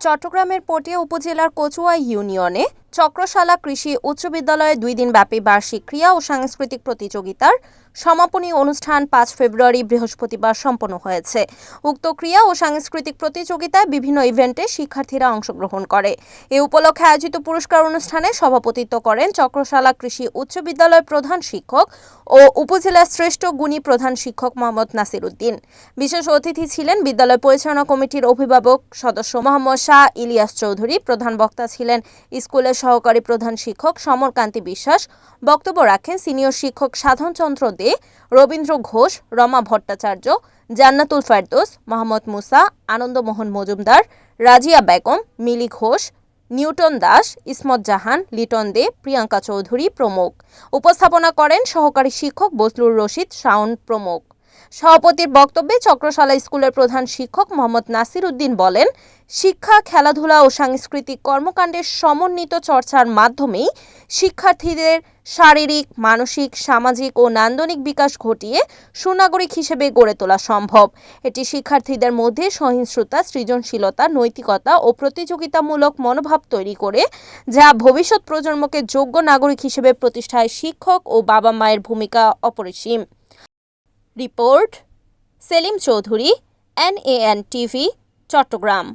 চট্টগ্রামের পটিয়া উপজেলার কচুয়া ইউনিয়নে চক্রশালা কৃষি উচ্চ বিদ্যালয়ে দুই দিনব্যাপী বার্ষিক ক্রিয়া ও সাংস্কৃতিক প্রতিযোগিতার সমাপনী অনুষ্ঠান পাঁচ ফেব্রুয়ারি বৃহস্পতিবার সম্পন্ন হয়েছে। উক্ত ক্রিয়া ও সাংস্কৃতিক প্রতিযোগিতায় বিভিন্ন ইভেন্টে শিক্ষার্থীরা অংশগ্রহণ করে। এ উপলক্ষে আয়োজিত পুরস্কার অনুষ্ঠানে সভাপতিত্ব করেন চক্রশালা কৃষি উচ্চ বিদ্যালয়ের প্রধান শিক্ষক ও উপজেলার শ্রেষ্ঠ গুণী প্রধান শিক্ষক মোহাম্মদ নাসির উদ্দিন। বিশেষ অতিথি ছিলেন বিদ্যালয় পরিচালনা কমিটির অভিভাবক সদস্য মোহাম্মদ শাহ ইলিয়াস চৌধুরী। প্রধান বক্তা ছিলেন স্কুলের সহকারী প্রধান শিক্ষক সমরকান্তি বিশ্বাস। বক্তব্য রাখেন সিনিয়র শিক্ষক সাধন চন্দ্র দে, রবীন্দ্র ঘোষ, রমা ভট্টাচার্য, জান্নাতুল ফেরদোস, মোহাম্মদ মুসা, আনন্দমোহন মজুমদার, রাজিয়া বেগম, মিলি ঘোষ, নিউটন দাস, ইসমত জাহান, লিটন দে, প্রিয়াঙ্কা চৌধুরী প্রমুখ। উপস্থাপনা করেন সহকারী শিক্ষক বজলুর রশিদ শাওন প্রমুখ। সভাপতির বক্তব্যে চক্রশালা স্কুলের প্রধান শিক্ষক মোহাম্মদ নাসির উদ্দিন বলেন, শিক্ষা, খেলাধুলা ও সাংস্কৃতিক কর্মকাণ্ডের সমন্বিত চর্চার মাধ্যমেই শিক্ষার্থীদের শারীরিক, মানসিক, সামাজিক ও নান্দনিক বিকাশ ঘটিয়ে সুনাগরিক হিসেবে গড়ে তোলা সম্ভব। এটি শিক্ষার্থীদের মধ্যে সহিংসতা, সৃজনশীলতা, নৈতিকতা ও প্রতিযোগিতামূলক মনোভাব তৈরি করে, যা ভবিষ্যৎ প্রজন্মকে যোগ্য নাগরিক হিসেবে প্রতিষ্ঠায় শিক্ষক ও বাবা মায়ের ভূমিকা অপরিসীম। Report Selim Chowdhury NAN TV Chittagong.